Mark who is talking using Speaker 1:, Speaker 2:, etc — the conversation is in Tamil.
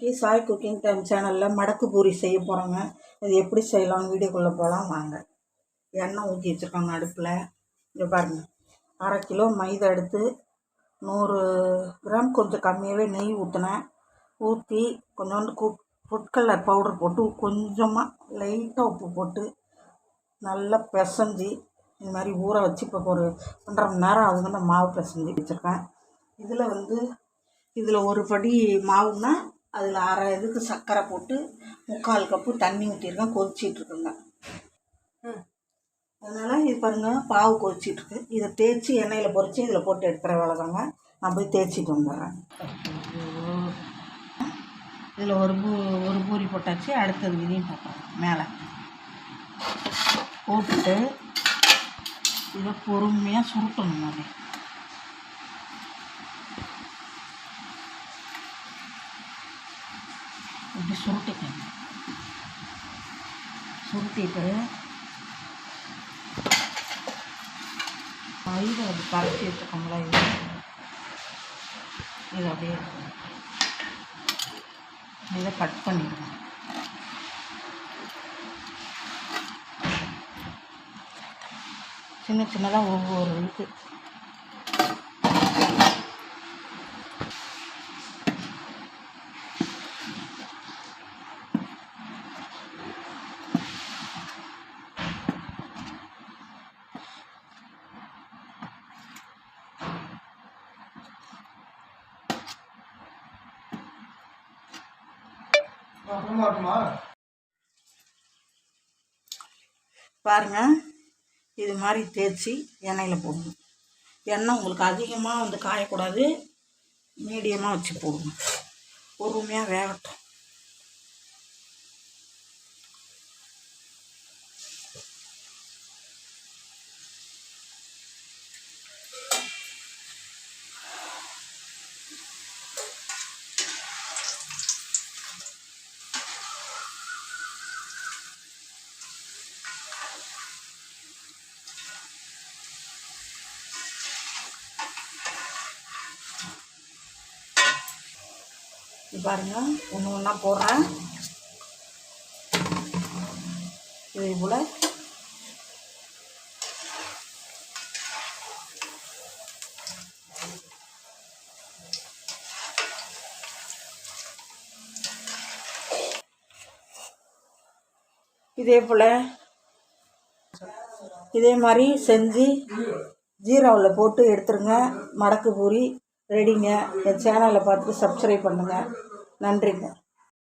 Speaker 1: இன்றைக்கி சாய் குக்கிங் டைம் சேனலில் மடக்கு பூரி செய்ய போகிறோங்க அது எப்படி செய்யலாம் வீடியோக்குள்ளே போகலாம் வாங்க. எண்ணெய் ஊற்றி வச்சுருக்காங்க அடுப்பில். இங்கே பாருங்கள் அரை கிலோ மைதா எடுத்து நூறு கிராம் கொஞ்சம் கம்மியாகவே நெய் ஊற்றினேன் ஊற்றி கொஞ்சோண்டு கு ஃபுட் கலர் பவுடர் போட்டு கொஞ்சமாக லைட்டாக உப்பு போட்டு நல்லா பிசைஞ்சி இந்த மாதிரி ஊற வச்சு இப்போ ஒரு ஒன்றரை மணி நேரம் ஆகுதுங்க மாவு பிசைஞ்சி வச்சுருக்கேன். இதில் வந்து இதில் ஒரு படி மாவுன்னா அதில் அரை இதுக்கு சர்க்கரை போட்டு முக்கால் கப்பு தண்ணி ஊற்றிருக்கேன் கொதிச்சிட்ருக்குங்க. அதனால் இது பாருங்கள் பாவு கொதிச்சிட்ருக்கு. இதை தேய்ச்சி எண்ணெயில் பொரித்து இதில் போட்டு எடுக்கிற வேலை தாங்க. நான் போய் தேய்ச்சிட்டு வந்துடுறேன். இதில் ஒரு பூ ஒரு பூரி போட்டாச்சு அடுத்தது இதையும் போட்டுறேன் மேலே. போட்டுட்டு இதை பொறுமையாக சுருட்டணும் அது இப்படி சுருட்டிக்கணும் சுருட்டிட்டு இது அப்படி கரைச்சி வச்சுக்கோங்களா இது. இது அப்படியே இருக்கும். இதை கட் பண்ணிடுவோம் சின்ன சின்னதாக ஒவ்வொரு இதுக்கு பாருங்க இது மாதிரி தேய்ச்சி எண்ணெயில் போடணும். எண்ணெய் உங்களுக்கு அதிகமாக வந்து காயக்கூடாது மீடியமாக வச்சு போடணும். பொறுமையாக வேகட்டும். இது பாருங்க. ஒன்று ஒன்றா போடுறேன். இதே போல். இதே போல். இதே மாதிரி செஞ்சு ஜீராவில் போட்டு எடுத்துருங்க. மடக்கு பூரி. ரெடிங்க என் சேனலை பார்த்து சப்ஸ்கிரைப் பண்ணுங்கள் நன்றிங்க.